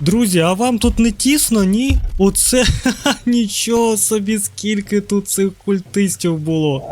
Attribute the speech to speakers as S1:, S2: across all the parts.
S1: Друзі, а вам тут не тісно, ні? Оце нічого собі, скільки тут цих культистів було.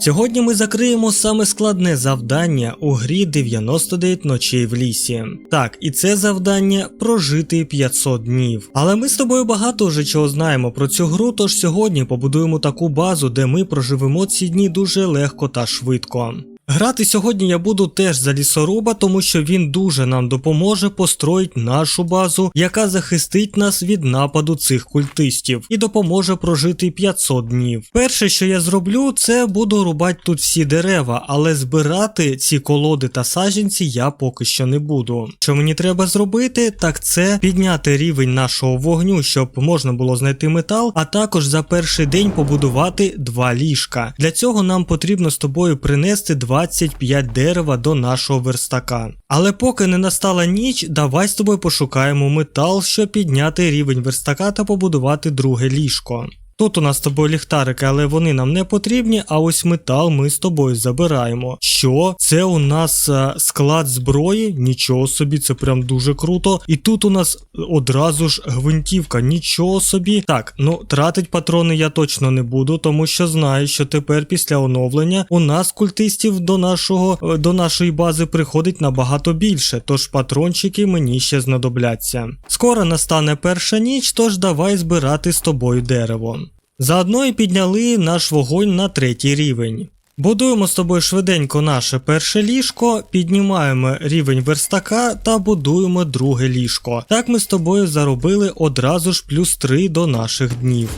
S1: Сьогодні ми закриємо саме складне завдання у грі 99 ночей в лісі. Так, і це завдання прожити 500 днів. Але ми з тобою багато вже чого знаємо про цю гру, тож сьогодні побудуємо таку базу, де ми проживемо ці дні дуже легко та швидко. Грати сьогодні я буду теж за лісоруба, тому що він дуже нам допоможе построїти нашу базу, яка захистить нас від нападу цих культистів і допоможе прожити 500 днів. Перше, що я зроблю, це буду рубати тут всі дерева, але збирати ці колоди та саджанці я поки що не буду. Що мені треба зробити, так це підняти рівень нашого вогню, щоб можна було знайти метал, а також за перший день побудувати два ліжка. Для цього нам потрібно з тобою принести 25 дерева до нашого верстака. Але поки не настала ніч, давай з тобою пошукаємо метал, щоб підняти рівень верстака та побудувати друге ліжко. Тут у нас з тобою ліхтарики, але вони нам не потрібні, а ось метал ми з тобою забираємо. Що? Це у нас е, склад зброї? Нічого собі, це прям дуже круто. І тут у нас одразу ж гвинтівка, нічого собі. Так, ну тратить патрони я точно не буду, тому що знаю, що тепер після оновлення у нас культистів до нашого е, до нашої бази приходить набагато більше, тож патрончики мені ще знадобляться. Скоро настане перша ніч, тож давай збирати з тобою дерево. Заодно і підняли наш вогонь на третій рівень. Будуємо з тобою швиденько наше перше ліжко, піднімаємо рівень верстака та будуємо друге ліжко. Так ми з тобою заробили одразу ж плюс 3 до наших днів.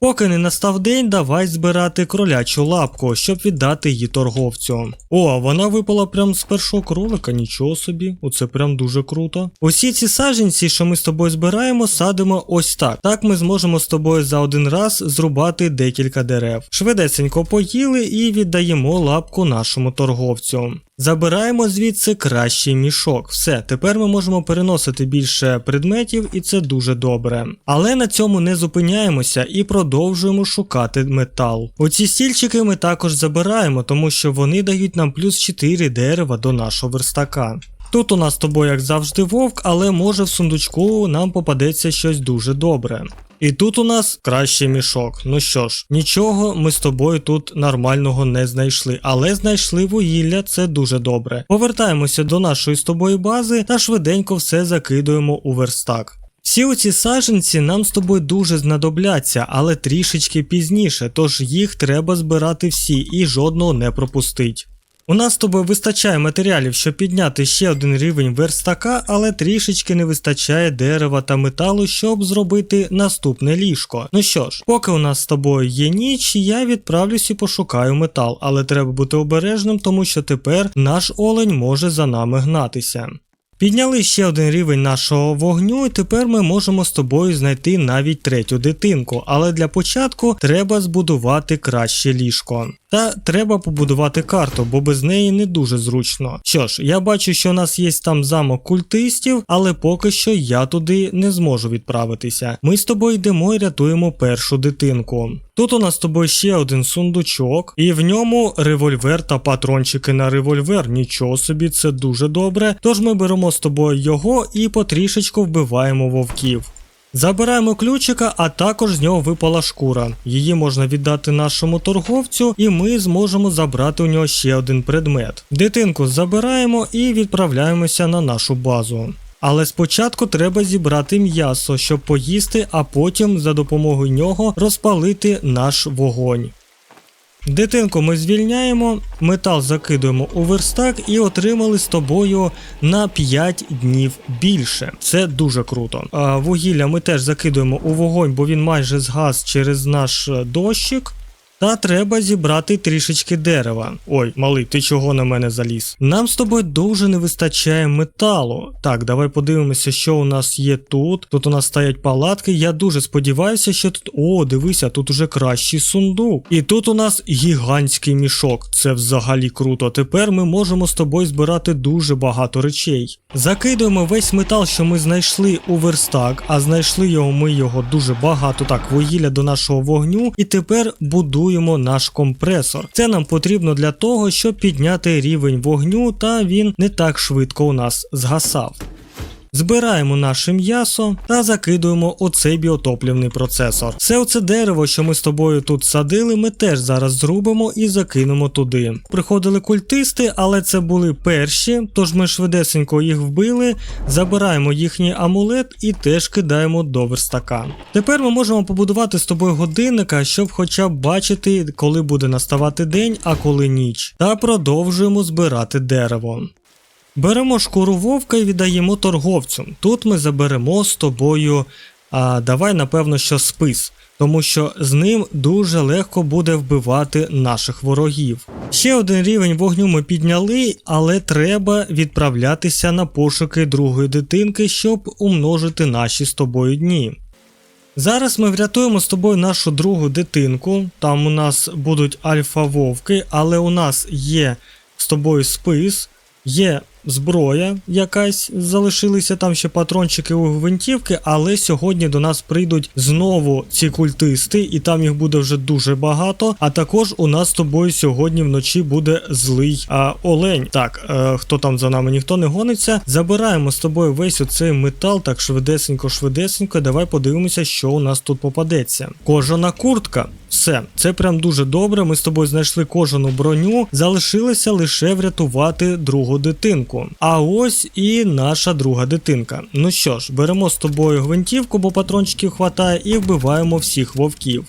S1: Поки не настав день, давай збирати кролячу лапку, щоб віддати її торговцю. О, вона випала прям з першого кролика, нічого собі, оце прям дуже круто. Усі ці саджанці, що ми з тобою збираємо, садимо ось так. Так ми зможемо з тобою за один раз зрубати декілька дерев. Швидесенько поїли і віддаємо лапку нашому торговцю. Забираємо звідси кращий мішок. Все, тепер ми можемо переносити більше предметів, і це дуже добре. Але на цьому не зупиняємося і продовжуємо шукати метал. Оці стільчики ми також забираємо, тому що вони дають нам плюс 4 дерева до нашого верстака. Тут у нас з тобою, як завжди, вовк, але може в сундучку нам попадеться щось дуже добре. І тут у нас кращий мішок. Ну що ж, нічого ми з тобою тут нормального не знайшли, але знайшли вугілля, це дуже добре. Повертаємося до нашої з тобою бази та швиденько все закидуємо у верстак. Всі оці саджанці нам з тобою дуже знадобляться, але трішечки пізніше, тож їх треба збирати всі і жодного не пропустить. У нас з тобою вистачає матеріалів, щоб підняти ще один рівень верстака, але трішечки не вистачає дерева та металу, щоб зробити наступне ліжко. Ну що ж, поки у нас з тобою є ніч, я відправлюсь і пошукаю метал, але треба бути обережним, тому що тепер наш олень може за нами гнатися. Підняли ще один рівень нашого вогню, і тепер ми можемо з тобою знайти навіть третю дитинку, але для початку треба збудувати краще ліжко. Та треба побудувати карту, бо без неї не дуже зручно. Що ж, я бачу, що у нас є там замок культистів, але поки що я туди не зможу відправитися. Ми з тобою йдемо і рятуємо першу дитинку. Тут у нас з тобою ще один сундучок, і в ньому револьвер та патрончики на револьвер. Нічого собі, це дуже добре. Тож ми беремо з тобою його і потрішечку вбиваємо вовків. Забираємо ключика, а також з нього випала шкура. Її можна віддати нашому торговцю, і ми зможемо забрати у нього ще один предмет. Дитинку забираємо і відправляємося на нашу базу. Але спочатку треба зібрати м'ясо, щоб поїсти, а потім за допомогою нього розпалити наш вогонь. Дитинку ми звільняємо, метал закидуємо у верстак і отримали з тобою на 5 днів більше. Це дуже круто. А вугілля ми теж закидуємо у вогонь, бо він майже згас через наш е, дощик. Та треба зібрати трішечки дерева. Ой, малий, ти чого на мене заліз? Нам з тобою дуже не вистачає металу. Так, давай подивимося, що у нас є тут. Тут у нас стоять палатки. Я дуже сподіваюся, що тут. О, дивися, тут уже кращий сундук. І тут у нас гігантський мішок. Це взагалі круто. Тепер ми можемо з тобою збирати дуже багато речей. Закидуємо весь метал, що ми знайшли у верстак, а знайшли його ми його дуже багато. Так, вугілля до нашого вогню. І тепер будуємо наш компресор. Це нам потрібно для того, щоб підняти рівень вогню, та він не так швидко у нас згасав. Збираємо наше м'ясо та закидуємо у цей біотоплівний процесор. Все оце дерево, що ми з тобою тут садили, ми теж зараз зрубимо і закинемо туди. Приходили культисти, але це були перші, тож ми швидесенько їх вбили, забираємо їхній амулет і теж кидаємо до верстака. Тепер ми можемо побудувати з тобою годинника, щоб хоча б бачити, коли буде наставати день, а коли ніч. Та продовжуємо збирати дерево. Беремо шкуру вовка і віддаємо торговцю. Тут ми заберемо з тобою. А давай, напевно, що спис, тому що з ним дуже легко буде вбивати наших ворогів. Ще один рівень вогню ми підняли, але треба відправлятися на пошуки другої дитинки, щоб умножити наші з тобою дні. Зараз ми врятуємо з тобою нашу другу дитинку. Там у нас будуть альфа-вовки, але у нас є з тобою спис, є зброя якась, залишилися там ще патрончики у гвинтівки, але сьогодні до нас прийдуть знову ці культисти, і там їх буде вже дуже багато. А також у нас з тобою сьогодні вночі буде злий а, олень. Так, е, хто там за нами ніхто не гониться. Забираємо з тобою весь оцей метал, так швидесенько, швидесенько. Давай подивимося, що у нас тут попадеться. Кожана куртка. Все, це прям дуже добре. Ми з тобою знайшли кожану броню. Залишилося лише врятувати другу дитинку. А ось і наша друга дитинка. Ну що ж, беремо з тобою гвинтівку, бо патрончиків хватає, і вбиваємо всіх вовків.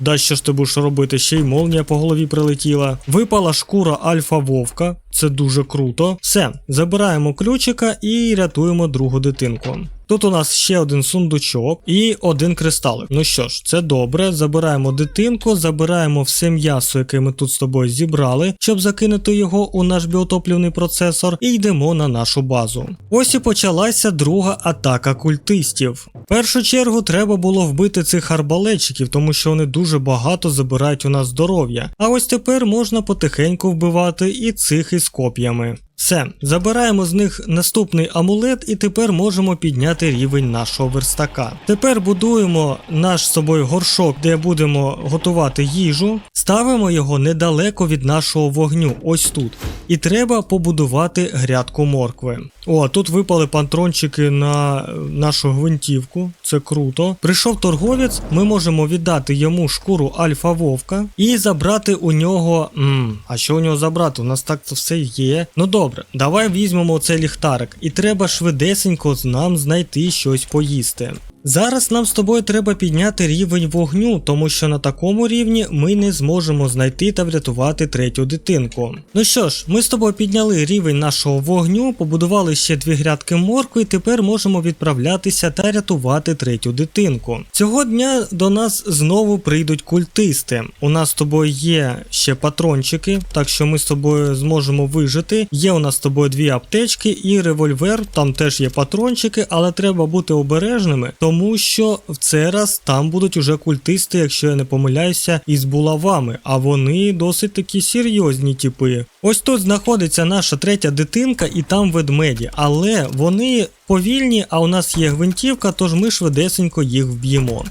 S1: Да що ж ти будеш робити? Ще й молнія по голові прилетіла. Випала шкура альфа вовка, це дуже круто. Все, забираємо ключика і рятуємо другу дитинку. Тут у нас ще один сундучок і один кристалик. Ну що ж, це добре. Забираємо дитинку, забираємо все м'ясо, яке ми тут з тобою зібрали, щоб закинути його у наш біотоплівний процесор, і йдемо на нашу базу. Ось і почалася друга атака культистів. В першу чергу треба було вбити цих арбалетчиків, тому що вони дуже багато забирають у нас здоров'я. А ось тепер можна потихеньку вбивати і цих із коп'ями. Все, забираємо з них наступний амулет, і тепер можемо підняти рівень нашого верстака. Тепер будуємо наш з собою горшок, де будемо готувати їжу, ставимо його недалеко від нашого вогню, ось тут. І треба побудувати грядку моркви. О, тут випали патрончики на нашу гвинтівку, це круто. Прийшов торговець, ми можемо віддати йому шкуру альфа вовка і забрати у нього. М, а що у нього забрати? У нас так це все є. Ну добре, давай візьмемо цей ліхтарик, і треба швидесенько нам знайти щось поїсти. Зараз нам з тобою треба підняти рівень вогню, тому що на такому рівні ми не зможемо знайти та врятувати третю дитинку. Ну що ж, ми з тобою підняли рівень нашого вогню, побудували ще дві грядки моркви, і тепер можемо відправлятися та рятувати третю дитинку. Цього дня до нас знову прийдуть культисти. У нас з тобою є ще патрончики, так що ми з тобою зможемо вижити. Є у нас з тобою дві аптечки і револьвер, там теж є патрончики, але треба бути обережними. Тому що в цей раз там будуть уже культисти, якщо я не помиляюся, із булавами, а вони досить такі серйозні типи. Ось тут знаходиться наша третя дитинка, і там ведмеді, але вони повільні, а у нас є гвинтівка, тож ми швидесенько їх вб'ємо.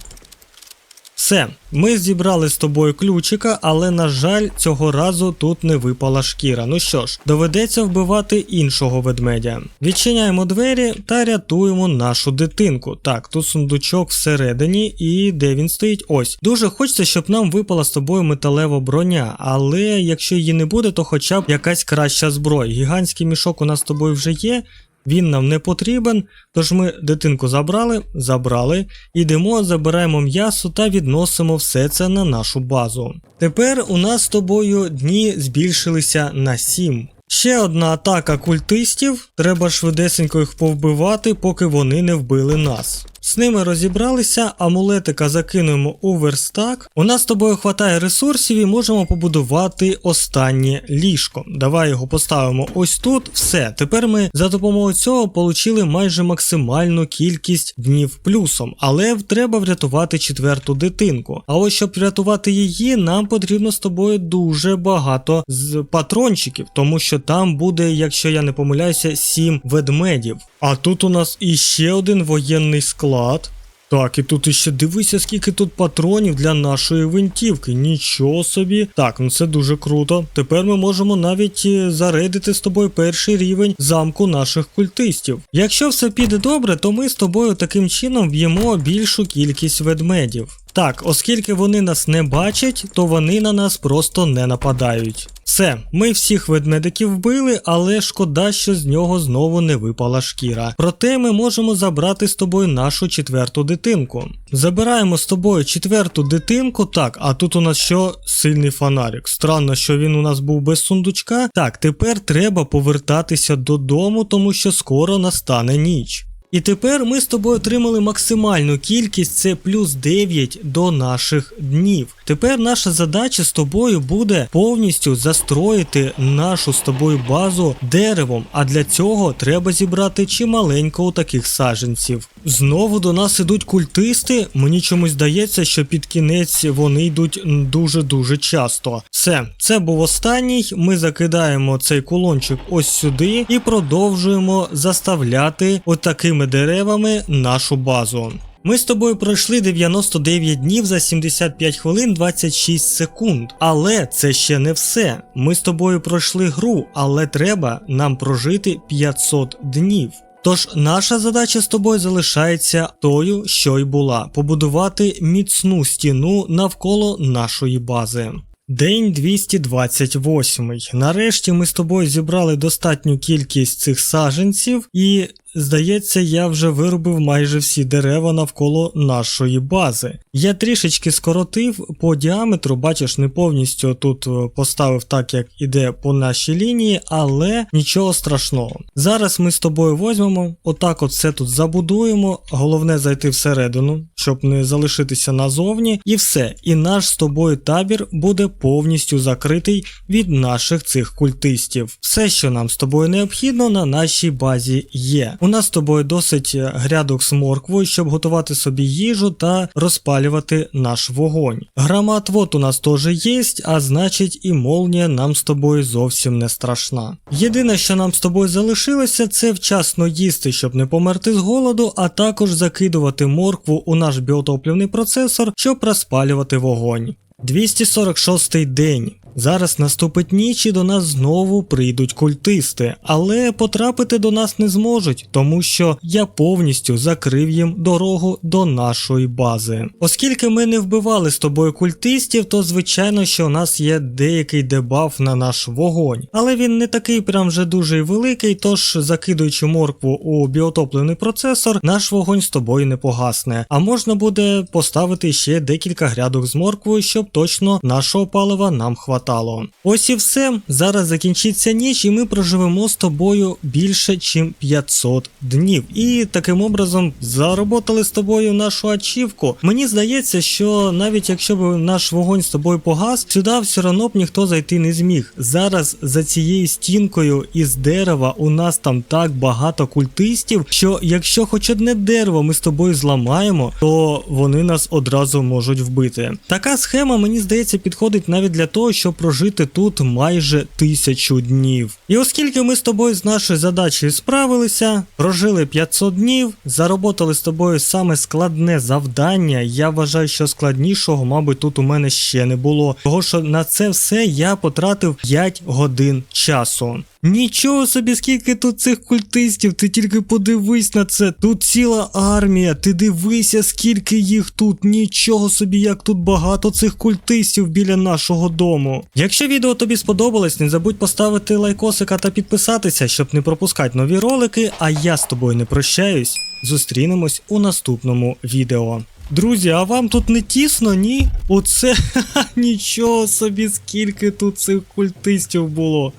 S1: Все, ми зібрали з тобою ключика, але на жаль, цього разу тут не випала шкіра. Ну що ж, доведеться вбивати іншого ведмедя. Відчиняємо двері та рятуємо нашу дитинку. Так, тут сундучок всередині, і де він стоїть? Ось. Дуже хочеться, щоб нам випала з тобою металева броня, але якщо її не буде, то хоча б якась краща зброя. Гігантський мішок у нас з тобою вже є. Він нам не потрібен, тож ми дитинку забрали, забрали, ідемо, забираємо м'ясо та відносимо все це на нашу базу. Тепер у нас з тобою дні збільшилися на 7. Ще одна атака культистів, треба швидесенько їх повбивати, поки вони не вбили нас. З ними розібралися, амулетика закинуємо у верстак. У нас з тобою хватає ресурсів і можемо побудувати останнє ліжко. Давай його поставимо ось тут. Все. Тепер ми за допомогою цього отримали майже максимальну кількість днів плюсом, але треба врятувати четверту дитинку. А ось щоб врятувати її, нам потрібно з тобою дуже багато з патрончиків, тому що там буде, якщо я не помиляюся, 7 ведмедів. А тут у нас іще один воєнний склад. Так, і тут іще дивися, скільки тут патронів для нашої винтівки. Нічого собі. Так, ну це дуже круто. Тепер ми можемо навіть е, зарейдити з тобою перший рівень замку наших культистів. Якщо все піде добре, то ми з тобою таким чином вб'ємо більшу кількість ведмедів. Так, оскільки вони нас не бачать, то вони на нас просто не нападають. Все, ми всіх ведмедиків вбили, але шкода, що з нього знову не випала шкіра. Проте ми можемо забрати з тобою нашу четверту дитинку. Забираємо з тобою четверту дитинку, так, а тут у нас що сильний фонарик. Странно, що він у нас був без сундучка. Так, тепер треба повертатися додому, тому що скоро настане ніч. І тепер ми з тобою отримали максимальну кількість, це плюс 9 до наших днів. Тепер наша задача з тобою буде повністю застроїти нашу з тобою базу деревом, а для цього треба зібрати чималенько таких саджанців. Знову до нас ідуть культисти. Мені чомусь здається, що під кінець вони йдуть дуже-дуже часто. Все, це був останній. Ми закидаємо цей кулончик ось сюди і продовжуємо заставляти отакими деревами нашу базу. Ми з тобою пройшли 99 днів за 75 хвилин 26 секунд. Але це ще не все. Ми з тобою пройшли гру, але треба нам прожити 500 днів. Тож наша задача з тобою залишається тою, що й була: побудувати міцну стіну навколо нашої бази. День 228. Нарешті ми з тобою зібрали достатню кількість цих саженців, і здається, я вже виробив майже всі дерева навколо нашої бази. Я трішечки скоротив по діаметру, бачиш, не повністю тут е, поставив так, як іде по нашій лінії, але нічого страшного. Зараз ми з тобою возьмемо, отак от все тут забудуємо. Головне зайти всередину, щоб не залишитися назовні, і все. І наш з тобою табір буде повністю закритий від наших цих культистів. Все, що нам з тобою необхідно, на нашій базі є. У нас з тобою досить е, грядок з морквою, щоб готувати собі їжу та розпалювати наш вогонь. Громоотвод у нас теж є, а значить і молнія нам з тобою зовсім не страшна. Єдине, що нам з тобою залишилося, це вчасно їсти, щоб не померти з голоду, а також закидувати моркву у наш біотопливний процесор, щоб розпалювати вогонь. 246 день. Зараз наступить ніч і до нас знову прийдуть культисти, але потрапити до нас не зможуть, тому що я повністю закрив їм дорогу до нашої бази. Оскільки ми не вбивали з тобою культистів, то звичайно, що у нас є деякий дебаф на наш вогонь, але він не такий прям вже дуже великий, тож закидуючи моркву у біотопливний процесор, наш вогонь з тобою не погасне. А можна буде поставити ще декілька грядок з морквою, щоб точно нашого палива нам хватало. Ось і все. Зараз закінчиться ніч, і ми проживемо з тобою більше, ніж 500 днів. І таким образом заработали з тобою нашу ачівку. Мені здається, що навіть якщо б наш вогонь з тобою погас, сюди все одно б ніхто зайти не зміг. Зараз за цією стінкою із дерева у нас там так багато культистів, що якщо хоч одне дерево ми з тобою зламаємо, то вони нас одразу можуть вбити. Така схема, мені здається, підходить навіть для того, щоб прожити тут майже тисячу днів. І оскільки ми з тобою з нашою задачею справилися, прожили 500 днів, заработали з тобою саме складне завдання, я вважаю, що складнішого, мабуть, тут у мене ще не було. Того що на це все я потратив 5 годин часу. Нічого собі, скільки тут цих культистів, ти тільки подивись на це. Тут ціла армія, ти дивися, скільки їх тут. Нічого собі, як тут багато цих культистів біля нашого дому. Якщо відео тобі сподобалось, не забудь поставити лайкосика та підписатися, щоб не пропускати нові ролики. А я з тобою не прощаюсь. Зустрінемось у наступному відео. Друзі, а вам тут не тісно, ні? Оце нічого собі, скільки тут цих культистів було.